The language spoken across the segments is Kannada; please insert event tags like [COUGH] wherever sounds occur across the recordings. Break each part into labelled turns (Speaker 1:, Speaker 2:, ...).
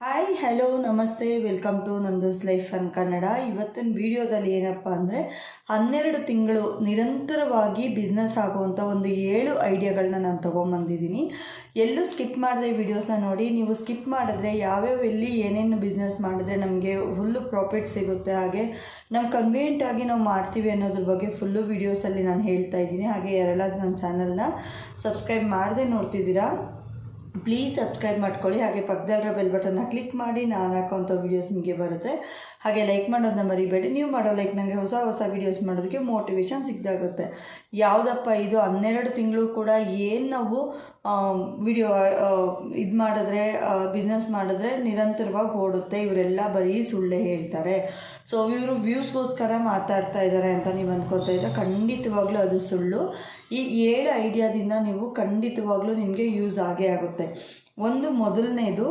Speaker 1: ಹಾಯ್ ಹಲೋ ನಮಸ್ತೆ welcome to Nando's life in Kannada ಇವತ್ತಿನ ವಿಡಿಯೋದಲ್ಲಿ ಏನಪ್ಪ ಅಂದರೆ ಹನ್ನೆರಡು ತಿಂಗಳು ನಿರಂತರವಾಗಿ ಬಿಸ್ನೆಸ್ ಆಗುವಂಥ ಒಂದು ಏಳು ಐಡಿಯಾಗಳನ್ನ ನಾನು ತೊಗೊಂಬಂದಿದ್ದೀನಿ. ಎಲ್ಲೂ ಸ್ಕಿಪ್ ಮಾಡಿದೆ ವಿಡಿಯೋಸ್ನ ನೋಡಿ. ನೀವು ಸ್ಕಿಪ್ ಮಾಡಿದ್ರೆ ಯಾವ್ಯಾವ ಎಲ್ಲಿ ಏನೇನು ಬಿಸ್ನೆಸ್ ಮಾಡಿದ್ರೆ ನಮಗೆ ಫುಲ್ಲು ಪ್ರಾಫಿಟ್ ಸಿಗುತ್ತೆ. ಹಾಗೆ ನಮ್ಮ ಕನ್ವೀನಿಯಂಟ್ ಆಗಿ ನಾವು ಮಾಡ್ತೀವಿ ಅನ್ನೋದ್ರ ಬಗ್ಗೆ ಫುಲ್ಲು ವಿಡಿಯೋಸಲ್ಲಿ ನಾನು ಹೇಳ್ತಾ ಇದ್ದೀನಿ. ಹಾಗೆ ಯಾರೆಲ್ಲಾದ್ರೂ ನನ್ನ ಚಾನಲ್ನ ಸಬ್ಸ್ಕ್ರೈಬ್ ಮಾಡದೆ ನೋಡ್ತಿದ್ದೀರಾ? ಪ್ಲೀಸ್ ಸಬ್ಸ್ಕ್ರೈಬ್ ಮಾಡ್ಕೊಳ್ಳಿ. ಹಾಗೆ ಪಕ್ಕದಲ್ಲಿರೋ ಬೆಲ್ ಬಟನ್ನ ಕ್ಲಿಕ್ ಮಾಡಿ. ನಾನು ಹಾಕೋಂಥ ವೀಡಿಯೋಸ್ ನಿಮಗೆ ಬರುತ್ತೆ. ಹಾಗೆ ಲೈಕ್ ಮಾಡೋದನ್ನ ಮರಿಬೇಡಿ. ನೀವು ಮಾಡೋ ಲೈಕ್ ನನಗೆ ಹೊಸ ಹೊಸ ವೀಡಿಯೋಸ್ ಮಾಡೋದಕ್ಕೆ ಮೋಟಿವೇಶನ್ ಸಿಗ್ದಾಗುತ್ತೆ. ಯಾವುದಪ್ಪ ಇದು? ಹನ್ನೆರಡು ತಿಂಗಳು ಕೂಡ ಏನು ನಾವು ವಿಡಿಯೋ ಇದು ಮಾಡಿದ್ರೆ ಬಿಸ್ನೆಸ್ ಮಾಡಿದ್ರೆ ನಿರಂತರವಾಗಿ ಓಡುತ್ತೆ. ಇವರೆಲ್ಲ ಬರೀ ಸುಳ್ಳೆ ಹೇಳ್ತಾರೆ. ಸೊ ಇವರು ವ್ಯೂಸ್ಗೋಸ್ಕರ ಮಾತಾಡ್ತಾ ಇದ್ದಾರೆ ಅಂತ ನೀವು ಅಂದ್ಕೋತಾ ಇದ್ದರೆ ಖಂಡಿತವಾಗ್ಲೂ ಅದು ಸುಳ್ಳು. ಈ ಏಳು ಐಡಿಯಾದಿಂದ ನೀವು ಖಂಡಿತವಾಗ್ಲೂ ನಿಮಗೆ ಯೂಸ್ ಆಗೇ ಆಗುತ್ತೆ. ಒಂದು ಮೊದಲನೇದು,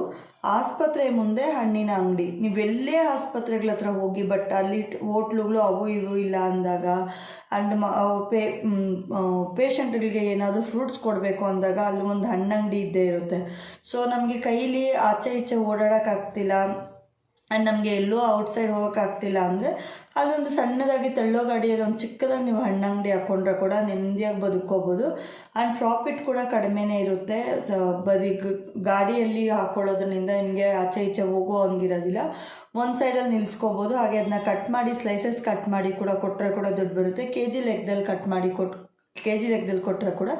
Speaker 1: ಆಸ್ಪತ್ರೆ ಮುಂದೆ ಹಣ್ಣಿನ ಅಂಗಡಿ. ನೀವೆಲ್ಲೇ ಆಸ್ಪತ್ರೆಗಳ ಹತ್ರ ಹೋಗಿ ಬಟ್ ಅಲ್ಲಿ ಹೋಟ್ಲುಗಳು ಅವು ಇವು ಇಲ್ಲ ಅಂದಾಗ ಆ್ಯಂಡ್ ಪೇ ಪೇಷಂಟ್ಗಳಿಗೆ ಏನಾದರೂ ಫ್ರೂಟ್ಸ್ ಕೊಡಬೇಕು ಅಂದಾಗ ಅಲ್ಲಿ ಒಂದು ಹಣ್ಣಂಗಡಿ ಇದ್ದೇ ಇರುತ್ತೆ. ಸೊ ನಮಗೆ ಕೈಲಿ ಆಚೆ ಈಚೆ ಓಡಾಡೋಕ್ಕಾಗ್ತಿಲ್ಲ. ಆ್ಯಂಡ್ ನಮಗೆ ಎಲ್ಲೂ ಔಟ್ಸೈಡ್ ಹೋಗೋಕ್ಕಾಗ್ತಿಲ್ಲ ಅಂದರೆ ಅಲ್ಲೊಂದು ಸಣ್ಣದಾಗಿ ತಳ್ಳೋ ಗಾಡಿಯಲ್ಲಿ ಒಂದು ಚಿಕ್ಕದಾಗಿ ನೀವು ಹಣ್ಣಂಗಡಿ ಹಾಕ್ಕೊಂಡ್ರೆ ಕೂಡ ನೆಮ್ಮದಿಯಾಗಿ ಬದುಕೋಬೋದು ಆ್ಯಂಡ್ ಪ್ರಾಫಿಟ್ ಕೂಡ ಕಡಿಮೆನೇ ಇರುತ್ತೆ. ಬದಿ ಗಾಡಿಯಲ್ಲಿ ಹಾಕ್ಕೊಳ್ಳೋದ್ರಿಂದ ನಿಮಗೆ ಆಚೆ ಈಚೆ ಹೋಗೋ ಹಂಗಿರೋದಿಲ್ಲ. ಒಂದು ಸೈಡಲ್ಲಿ ನಿಲ್ಲಿಸ್ಕೋಬೋದು ಹಾಗೆ ಅದನ್ನ ಕಟ್ ಮಾಡಿ ಸ್ಲೈಸಸ್ ಕಟ್ ಮಾಡಿ ಕೂಡ ಕೊಟ್ಟರೆ ಕೂಡ ದುಡ್ಡು ಬರುತ್ತೆ. ಕೆ ಜಿ ಲೆಕ್ಕದಲ್ಲಿ ಕಟ್ ಮಾಡಿ ಕೊಟ್ಟು ಕೆ ಜಿ ಲೆಕ್ಕದಲ್ಲಿ ಕೊಟ್ಟರೆ ಕೂಡ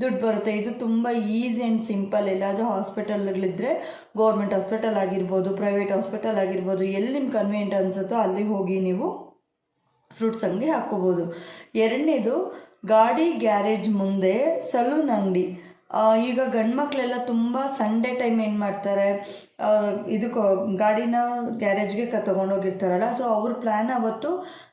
Speaker 1: ದುಡ್ಡು ಬರುತ್ತೆ. ಇದು ತುಂಬ ಈಸಿ ಆ್ಯಂಡ್ ಸಿಂಪಲ್ ಎಲ್ಲಾದರೂ ಹಾಸ್ಪಿಟಲ್ಗಳಿದ್ದರೆ ಗೌರ್ಮೆಂಟ್ ಹಾಸ್ಪಿಟಲ್ ಆಗಿರ್ಬೋದು ಪ್ರೈವೇಟ್ ಹಾಸ್ಪಿಟಲ್ ಆಗಿರ್ಬೋದು, ಎಲ್ಲಿ ನಿಮ್ಮ ಕನ್ವೀನಿಯಂಟ್ ಅನಿಸುತ್ತೋ ಅಲ್ಲಿಗೆ ಹೋಗಿ ನೀವು ಫ್ರೂಟ್ಸ್ ಅಂಗಡಿ ಹಾಕ್ಕೋಬೋದು. ಎರಡನೇದು ಗಾಡಿ ಗ್ಯಾರೇಜ್ ಮುಂದೆ ಸಲೂನ್ ಅಂಗಡಿ. ಈಗ ಗಂಡು ಮಕ್ಕಳೆಲ್ಲ ತುಂಬ ಸಂಡೇ ಟೈಮ್ ಏನು ಮಾಡ್ತಾರೆ? ಇದಕ್ಕೆ, ಗಾಡಿನ ಗ್ಯಾರೇಜ್ಗೆ ಕ, ತೊಗೊಂಡೋಗಿರ್ತಾರಲ್ಲ ಸೊ ಅವ್ರ ಪ್ಲ್ಯಾನ್ ಅವತ್ತು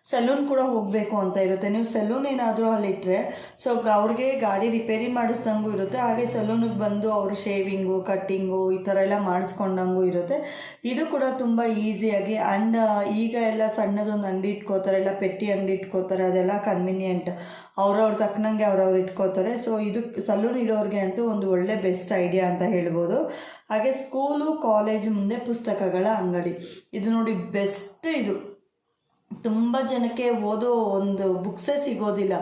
Speaker 1: ಸಲೂನ್ ಕೂಡ ಹೋಗಬೇಕು ಅಂತ ಇರುತ್ತೆ. ನೀವು ಸಲೂನ್ ಏನಾದರೂ ಅಲ್ಲಿಟ್ಟರೆ ಸೊ ಅವ್ರಿಗೆ ಗಾಡಿ ರಿಪೇರಿ ಮಾಡಿಸ್ದಂಗೂ ಇರುತ್ತೆ, ಹಾಗೆ ಸಲೂನಿಗೆ ಬಂದು ಅವ್ರ ಶೇವಿಂಗು ಕಟ್ಟಿಂಗು ಈ ಥರ ಎಲ್ಲ ಮಾಡಿಸ್ಕೊಂಡಂಗೂ ಇರುತ್ತೆ. ಇದು ಕೂಡ ತುಂಬ ಈಸಿಯಾಗಿ ಆ್ಯಂಡ್ ಈಗ ಎಲ್ಲ ಸಣ್ಣದೊಂದು ಅಂಗಡಿ ಇಟ್ಕೋತಾರೆ ಎಲ್ಲ ಪೆಟ್ಟಿ ಅಂಗಡಿ ಇಟ್ಕೋತಾರೆ, ಅದೆಲ್ಲ ಕನ್ವಿನಿಯೆಂಟ್ ಅವ್ರವ್ರ ತಕ್ಕನಂಗೆ ಅವ್ರವ್ರು ಇಟ್ಕೋತಾರೆ. ಸೊ ಇದು, ಸಲೂನ್ ಇಡೋರಿಗೆ ಅಂತೂ ಒಂದು ಒಳ್ಳೆ ಬೆಸ್ಟ್ ಐಡಿಯಾ ಅಂತ ಹೇಳ್ಬೋದು. ಹಾಗೆ ಸ್ಕೂಲು, ಕಾಲೇಜ್ ಮುಂದೆ ಪುಸ್ತಕಗಳ ಅಂಗಡಿ. ಇದು ನೋಡಿ ಬೆಸ್ಟ್ ಇದು. ತುಂಬ ಜನಕ್ಕೆ ಓದೋ ಒಂದು ಬುಕ್ಸೇ ಸಿಗೋದಿಲ್ಲ.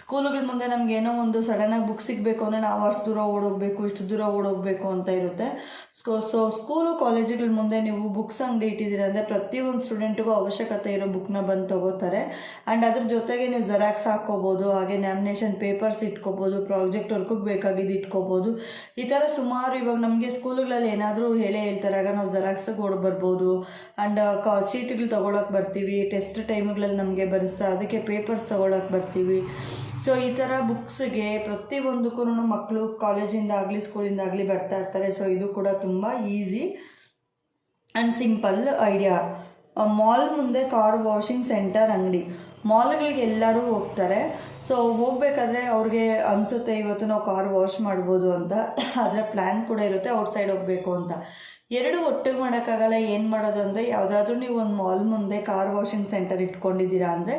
Speaker 1: ಸ್ಕೂಲುಗಳ ಮುಂದೆ ನಮ್ಗೆ ಏನೋ ಒಂದು ಸಡನ್ನಾಗಿ ಬುಕ್ ಸಿಗಬೇಕು ಅಂದರೆ ನಾವು ಅಷ್ಟು ದೂರ ಓಡೋಗ್ಬೇಕು, ಇಷ್ಟು ದೂರ ಓಡೋಗ್ಬೇಕು ಅಂತ ಇರುತ್ತೆ. ಸ್ಕೋ ಸೊ ಸ್ಕೂಲು ಕಾಲೇಜುಗಳ ಮುಂದೆ ನೀವು ಬುಕ್ಸ್ ಅಂಗಡಿ ಇಟ್ಟಿದ್ದೀರ ಅಂದರೆ ಪ್ರತಿಯೊಂದು ಸ್ಟೂಡೆಂಟ್ಗೂ ಅವಶ್ಯಕತೆ ಇರೋ ಬುಕ್ನ ಬಂದು ತಗೋತಾರೆ. ಆ್ಯಂಡ್ ಅದ್ರ ಜೊತೆಗೆ ನೀವು ಜೆರಾಕ್ಸ್ ಹಾಕ್ಕೋಬೋದು, ಹಾಗೆ ನ್ಯಾಮಿನೇಷನ್ ಪೇಪರ್ಸ್ ಇಟ್ಕೋಬೋದು ಪ್ರಾಜೆಕ್ಟ್ ವರ್ಕಿಗೆ ಬೇಕಾಗಿದ್ದು ಇಟ್ಕೋಬೋದು. ಈ ಥರ ಸುಮಾರು ಇವಾಗ ನಮಗೆ ಸ್ಕೂಲುಗಳಲ್ಲಿ ಏನಾದರೂ ಹೇಳೇ ಹೇಳ್ತಾರೆ, ಆಗ ನಾವು ಜೆರಾಕ್ಸಿಗೆ ಓಡ್ ಬರ್ಬೋದು. ಆ್ಯಂಡ್ ಕಾ ಶೀಟ್ಗಳು ತೊಗೊಳಕ್ಕೆ ಬರ್ತೀವಿ ಟೆಸ್ಟ್ ಟೈಮ್ಗಳಲ್ಲಿ ನಮಗೆ ಬರೆಸ್ತಾ, ಅದಕ್ಕೆ ಪೇಪರ್ಸ್ ತೊಗೊಳಕ್ಕೆ ಬರ್ತೀವಿ. ಸೊ ಈ ಥರ ಬುಕ್ಸ್ಗೆ ಪ್ರತಿಯೊಂದಕ್ಕೂ ಮಕ್ಕಳು ಕಾಲೇಜಿಂದ ಆಗಲಿ ಸ್ಕೂಲಿಂದ ಆಗಲಿ ಬರ್ತಾ ಇರ್ತಾರೆ. ಸೊ ಇದು ಕೂಡ ತುಂಬ easy and simple idea mall ಮುಂದೆ ಕಾರ್ ವಾಷಿಂಗ್ ಸೆಂಟರ್ ಅಂಗಡಿ. ಮಾಲ್ಗಳಿಗೆ ಎಲ್ಲರೂ ಹೋಗ್ತಾರೆ. ಸೊ ಹೋಗಬೇಕಾದ್ರೆ ಅವ್ರಿಗೆ ಅನಿಸುತ್ತೆ, ಇವತ್ತು ನಾವು ಕಾರ್ ವಾಶ್ ಮಾಡ್ಬೋದು ಅಂತ. [LAUGHS] ಅದರ ಪ್ಲ್ಯಾನ್ ಕೂಡ ಇರುತ್ತೆ ಔಟ್ಸೈಡ್ ಹೋಗಬೇಕು ಅಂತ. ಎರಡು ಒಟ್ಟಿಗೆ ಮಾಡೋಕ್ಕಾಗಲ್ಲ, ಏನು ಮಾಡೋದು ಅಂದರೆ ಯಾವುದಾದ್ರೂ ನೀವು ಒಂದು ಮಾಲ್ ಮುಂದೆ ಕಾರ್ ವಾಷಿಂಗ್ ಸೆಂಟರ್ ಇಟ್ಕೊಂಡಿದ್ದೀರಾ ಅಂದರೆ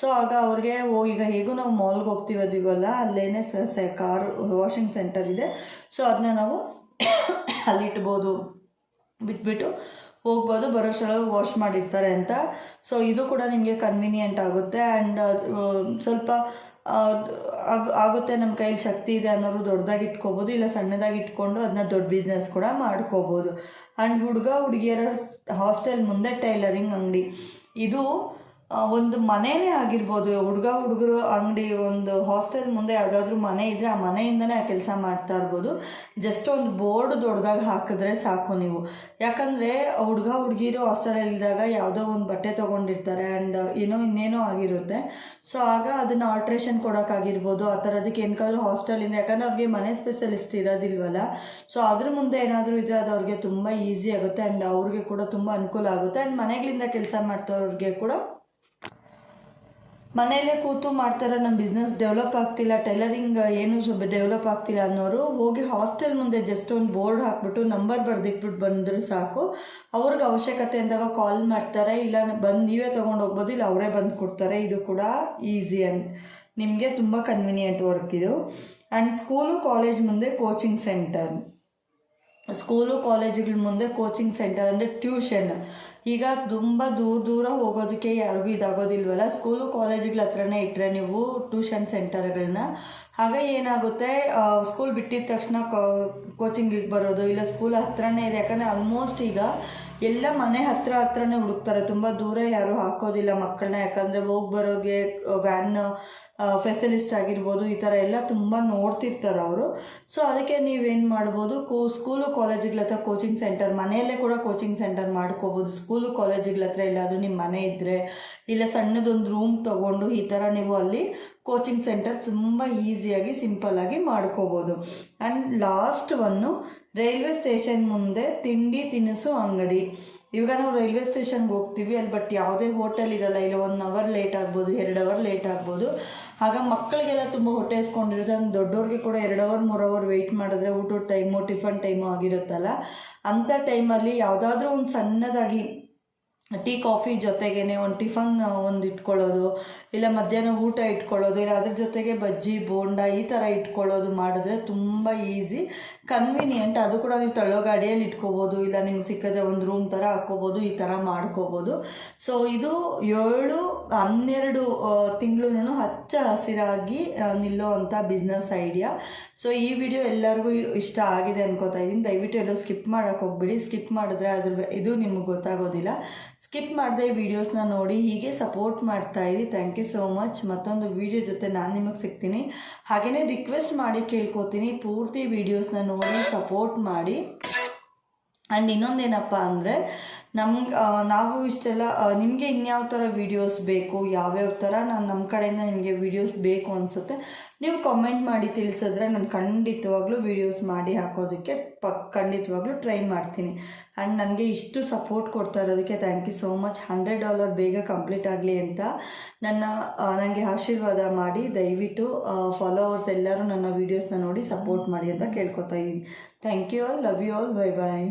Speaker 1: ಸೊ ಆಗ ಅವ್ರಿಗೆ, ಓ, ಈಗ ಹೇಗೂ ನಾವು ಮಾಲ್ಗೆ ಹೋಗ್ತೀವದಿವಲ್ಲ ಅಲ್ಲೇ ಸ ಕಾರ್ ವಾಷಿಂಗ್ ಸೆಂಟರ್ ಇದೆ. ಸೊ ಅದನ್ನ ನಾವು [COUGHS] ಅಲ್ಲಿಟ್ಬೋದು ಬಿಟ್ಬಿಟ್ಟು ಹೋಗ್ಬೋದು ಬರೋಷ್ಟೊಳಗೆ ವಾಶ್ ಮಾಡಿರ್ತಾರೆ ಅಂತ. ಸೊ ಇದು ಕೂಡ ನಿಮಗೆ ಕನ್ವಿನಿಯೆಂಟ್ ಆಗುತ್ತೆ. ಆ್ಯಂಡ್ ಸ್ವಲ್ಪ ಆಗ, ಆಗುತ್ತೆ ನಮ್ಮ ಕೈಲಿ ಶಕ್ತಿ ಇದೆ ಅನ್ನೋರು ದೊಡ್ಡದಾಗಿ ಇಟ್ಕೋಬೋದು, ಇಲ್ಲ ಸಣ್ಣದಾಗಿ ಇಟ್ಕೊಂಡು ಅದನ್ನ ದೊಡ್ಡ ಬಿಸ್ನೆಸ್ ಕೂಡ ಮಾಡ್ಕೋಬೋದು. ಆ್ಯಂಡ್ ಹುಡುಗ, ಹುಡುಗಿಯರ ಹಾಸ್ಟೆಲ್ ಮುಂದೆ ಟೈಲರಿಂಗ್ ಅಂಗಡಿ. ಇದು ಒಂದು ಮನೆಯೇ ಆಗಿರ್ಬೋದು. ಹುಡುಗ, ಹುಡುಗರು ಅಂಗಡಿ ಒಂದು ಹಾಸ್ಟೆಲ್ ಮುಂದೆ ಯಾವುದಾದ್ರೂ ಮನೆ ಇದ್ದರೆ ಆ ಮನೆಯಿಂದನೇ ಆ ಕೆಲಸ ಮಾಡ್ತಾ ಇರ್ಬೋದು. ಜಸ್ಟ್ ಒಂದು ಬೋರ್ಡ್ ದೊಡ್ಡದಾಗಿ ಹಾಕಿದ್ರೆ ಸಾಕು ನೀವು. ಯಾಕಂದರೆ ಹುಡುಗ, ಹುಡುಗಿರು ಹಾಸ್ಟೆಲಲ್ಲಿದ್ದಾಗ ಯಾವುದೋ ಒಂದು ಬಟ್ಟೆ ತೊಗೊಂಡಿರ್ತಾರೆ ಆ್ಯಂಡ್ ಏನೋ ಇನ್ನೇನೋ ಆಗಿರುತ್ತೆ. ಸೊ, ಆಗ ಅದನ್ನು ಆಲ್ಟ್ರೇಷನ್ ಕೊಡೋಕ್ಕಾಗಿರ್ಬೋದು ಆ ಥರದಕ್ಕೆ ಏನಕ್ಕಾದ್ರೂ ಹಾಸ್ಟೆಲಿಂದ, ಯಾಕಂದರೆ ಅವ್ರಿಗೆ ಮನೆ ಸ್ಪೆಷಲಿಸ್ಟ್ ಇರೋದಿಲ್ವಲ್ಲ. ಸೊ, ಅದ್ರ ಮುಂದೆ ಏನಾದರೂ ಇದ್ದರೆ ಅದು ಅವ್ರಿಗೆ ತುಂಬ ಈಸಿ ಆಗುತ್ತೆ ಆ್ಯಂಡ್ ಅವ್ರಿಗೆ ಕೂಡ ತುಂಬ ಅನುಕೂಲ ಆಗುತ್ತೆ ಆ್ಯಂಡ್ ಮನೆಗಳಿಂದ ಕೆಲಸ ಮಾಡ್ತವ್ರಿಗೆ ಕೂಡ ಮನೆಯಲ್ಲೇ ಕೂತು ಮಾಡ್ತಾರೆ ನಮ್ಮ ಬಿಸ್ನೆಸ್ ಡೆವಲಪ್ ಆಗ್ತಿಲ್ಲ ಟೈಲರಿಂಗ್ ಏನು ಸ್ವಲ್ಪ ಡೆವಲಪ್ ಆಗ್ತಿಲ್ಲ ಅನ್ನೋರು ಹೋಗಿ ಹಾಸ್ಟೆಲ್ ಮುಂದೆ ಜಸ್ಟ್ ಒಂದು ಬೋರ್ಡ್ ಹಾಕ್ಬಿಟ್ಟು ನಂಬರ್ ಬರೆದಿಟ್ಬಿಟ್ಟು ಬಂದರೆ ಸಾಕು. ಅವ್ರಿಗೆ ಅವಶ್ಯಕತೆ ಅಂದಾಗ ಕಾಲ್ ಮಾಡ್ತಾರೆ, ಇಲ್ಲ ಬಂದು ನೀವೇ ತೊಗೊಂಡು ಹೋಗ್ಬೋದು, ಇಲ್ಲ ಅವರೇ ಬಂದು ಕೊಡ್ತಾರೆ. ಇದು ಕೂಡ ಈಸಿ ಅಂತ ನಿಮಗೆ ತುಂಬ ಕನ್ವಿನಿಯೆಂಟ್ ವರ್ಕ್ ಇದು. ಆ್ಯಂಡ್ ಸ್ಕೂಲು ಕಾಲೇಜ್ ಮುಂದೆ ಕೋಚಿಂಗ್ ಸೆಂಟರ್ ಸ್ಕೂಲು, ಕಾಲೇಜುಗಳ ಮುಂದೆ ಕೋಚಿಂಗ್ ಸೆಂಟರ್ ಅಂದರೆ ಟ್ಯೂಷನ್ ಈಗ ತುಂಬ ದೂರ ದೂರ ಹೋಗೋದಕ್ಕೆ ಯಾರಿಗೂ ಇದಾಗೋದಿಲ್ವಲ್ಲ? ಸ್ಕೂಲು, ಕಾಲೇಜುಗಳ ಹತ್ರನೇ ಇಟ್ಟರೆ ನೀವು ಟ್ಯೂಷನ್ ಸೆಂಟರ್ಗಳನ್ನ ಹಾಗೆ ಏನಾಗುತ್ತೆ? ಸ್ಕೂಲ್ ಬಿಟ್ಟಿದ ತಕ್ಷಣ ಕೋಚಿಂಗಿಗೆ ಬರೋದು, ಇಲ್ಲ ಸ್ಕೂಲ್ ಹತ್ರನೇ ಇದೆ, ಯಾಕಂದರೆ ಆಲ್ಮೋಸ್ಟ್ ಈಗ ಎಲ್ಲ ಮನೆ ಹತ್ರ ಹತ್ರನೇ ಹುಡುಕ್ತಾರೆ. ತುಂಬ ದೂರ ಯಾರೂ ಹಾಕೋದಿಲ್ಲ ಮಕ್ಕಳನ್ನ ಯಾಕಂದರೆ ಹೋಗಿ ಬರೋಗೆ ವ್ಯಾನ್ ಫೆಸಿಲಿಸ್ಟ್ ಆಗಿರ್ಬೋದು, ಈ ಥರ ಎಲ್ಲ ತುಂಬ ನೋಡ್ತಿರ್ತಾರೆ ಅವರು. ಸೊ ಅದಕ್ಕೆ ನೀವೇನು ಮಾಡ್ಬೋದು? ಕೋ ಸ್ಕೂಲು ಕಾಲೇಜುಗಳ ಹತ್ರ ಕೋಚಿಂಗ್ ಸೆಂಟರ್ ಮನೆಯಲ್ಲೇ ಕೂಡ ಕೋಚಿಂಗ್ ಸೆಂಟರ್ ಮಾಡ್ಕೋಬೋದು. ಸ್ಕೂಲು ಕಾಲೇಜುಗಳ ಹತ್ರ ಎಲ್ಲಾದರೂ ನಿಮ್ಮ ಮನೆ ಇದ್ದರೆ ಇಲ್ಲ ಸಣ್ಣದೊಂದು ರೂಮ್ ತೊಗೊಂಡು ಈ ಥರ ನೀವು ಅಲ್ಲಿ ಕೋಚಿಂಗ್ ಸೆಂಟರ್ ತುಂಬ ಈಸಿಯಾಗಿ ಸಿಂಪಲ್ಲಾಗಿ ಮಾಡ್ಕೋಬೋದು. And last one railway station ಮುಂದೆ ತಿಂಡಿ ತಿನಿಸು ಅಂಗಡಿ. ಇವಾಗ ನಾವು ರೈಲ್ವೆ ಸ್ಟೇಷನ್ಗೆ ಹೋಗ್ತೀವಿ, ಅಲ್ಲಿ ಬಟ್ ಯಾವುದೇ ಹೋಟೆಲ್ ಇರಲ್ಲ. ಇಲ್ಲ ಒನ್ ಅವರ್ ಲೇಟ್ ಆಗ್ಬೋದು, ಎರಡು ಅವರ್ ಲೇಟ್ ಆಗ್ಬೋದು. ಆಗ ಮಕ್ಕಳಿಗೆಲ್ಲ ತುಂಬ ಹೊಟ್ಟೆ ಇಸ್ಕೊಂಡಿರುತ್ತೆ ಹಂಗೆ ದೊಡ್ಡವ್ರಿಗೆ ಕೂಡ ಎರಡು ಅವರ್ ಮೂರು ಅವರ್ ವೆಯ್ಟ್ ಮಾಡಿದ್ರೆ ಊಟದ ಟೈಮು ಟಿಫನ್ ಟೈಮು ಆಗಿರುತ್ತಲ್ಲ ಅಂಥ ಟೈಮಲ್ಲಿ ಯಾವುದಾದ್ರೂ ಒಂದು ಸಣ್ಣದಾಗಿ ಟೀ ಕಾಫಿ ಜೊತೆಗೇನೆ ಒಂದು ಟಿಫನ್ ಒಂದು ಇಟ್ಕೊಳ್ಳೋದು, ಇಲ್ಲ ಮಧ್ಯಾಹ್ನ ಊಟ ಇಟ್ಕೊಳ್ಳೋದು, ಇಲ್ಲ ಅದ್ರ ಜೊತೆಗೆ ಬಜ್ಜಿ, ಬೋಂಡ ಈ ಥರ ಇಟ್ಕೊಳ್ಳೋದು ಮಾಡಿದ್ರೆ ತುಂಬ ಈಸಿ. ಕನ್ವೀನಿಯೆಂಟ್ ಅದು ಕೂಡ ನೀವು ತಳ್ಳೋ ಗಾಡಿಯಲ್ಲಿ ಇಟ್ಕೋಬೋದು, ಇಲ್ಲ ನಿಮ್ಗೆ ಸಿಕ್ಕದೆ ಒಂದು ರೂಮ್ ಥರ ಹಾಕ್ಕೋಬೋದು, ಈ ಥರ ಮಾಡ್ಕೋಬೋದು. ಸೊ ಇದು ಏಳು ಹನ್ನೆರಡು ತಿಂಗಳು ಹಚ್ಚ ಹಸಿರಾಗಿ ನಿಲ್ಲೋ ಬಿಸ್ನೆಸ್ ಐಡಿಯಾ ಸೊ ಈ ವಿಡಿಯೋ ಎಲ್ಲರಿಗೂ ಇಷ್ಟ ಆಗಿದೆ ಅನ್ಕೋತಾ ಇದ್ದೀನಿ. ದಯವಿಟ್ಟು ಎಲ್ಲೋ ಸ್ಕಿಪ್ ಮಾಡೋಕ್ಕೆ ಹೋಗ್ಬಿಡಿ. ಸ್ಕಿಪ್ ಮಾಡಿದ್ರೆ ಅದ್ರ ಇದು ನಿಮಗೆ ಗೊತ್ತಾಗೋದಿಲ್ಲ. ಸ್ಕಿಪ್ ಮಾಡದೆ ವಿಡಿಯೋಸ್ನ ನೋಡಿ, ಹೀಗೆ ಸಪೋರ್ಟ್ ಮಾಡ್ತಾ ಇರಿ. ಥ್ಯಾಂಕ್ ಯು ಸೋ ಮಚ್ ಮತ್ತೊಂದು ವಿಡಿಯೋ ಜೊತೆ ನಾನು ನಿಮಗೆ ಸಿಗ್ತೀನಿ. ಹಾಗೆಯೇ ರಿಕ್ವೆಸ್ಟ್ ಮಾಡಿ ಕೇಳ್ಕೊತೀನಿ. ಪೂರ್ತಿ ವಿಡಿಯೋಸ್ನ ನೋಡಿ ಸಪೋರ್ಟ್ ಮಾಡಿ. ಆ್ಯಂಡ್ ಇನ್ನೊಂದೇನಪ್ಪ ಅಂದರೆ ನಮ್ಗೆ ನಾವು ಇಷ್ಟೆಲ್ಲ ನಿಮಗೆ ಇನ್ಯಾವ ಥರ ವೀಡಿಯೋಸ್ ಬೇಕು, ಯಾವ್ಯಾವ ಥರ ನಾನು ನಮ್ಮ ಕಡೆಯಿಂದ ನಿಮಗೆ ವೀಡಿಯೋಸ್ ಬೇಕು ಅನಿಸುತ್ತೆ, ನೀವು ಕಮೆಂಟ್ ಮಾಡಿ ತಿಳಿಸಿದ್ರೆ ನಾನು ಖಂಡಿತವಾಗ್ಲೂ ವೀಡಿಯೋಸ್ ಮಾಡಿ ಹಾಕೋದಕ್ಕೆ ಪ ಖಂಡಿತವಾಗ್ಲೂ ಟ್ರೈ ಮಾಡ್ತೀನಿ. ಆ್ಯಂಡ್ ನನಗೆ ಇಷ್ಟು ಸಪೋರ್ಟ್ ಕೊಡ್ತಾ ಇರೋದಕ್ಕೆ thank you so much hundred dollar ಬೇಗ ಕಂಪ್ಲೀಟ್ ಆಗಲಿ ಅಂತ ನನ್ನ ನನಗೆ ಆಶೀರ್ವಾದ ಮಾಡಿ, ದಯವಿಟ್ಟು ಫಾಲೋವರ್ಸ್ ಎಲ್ಲರೂ ನನ್ನ ವೀಡಿಯೋಸ್ನ ನೋಡಿ ಸಪೋರ್ಟ್ ಮಾಡಿ ಅಂತ ಕೇಳ್ಕೊತಾ ಇದ್ದೀನಿ. Thank you all love you all bye bye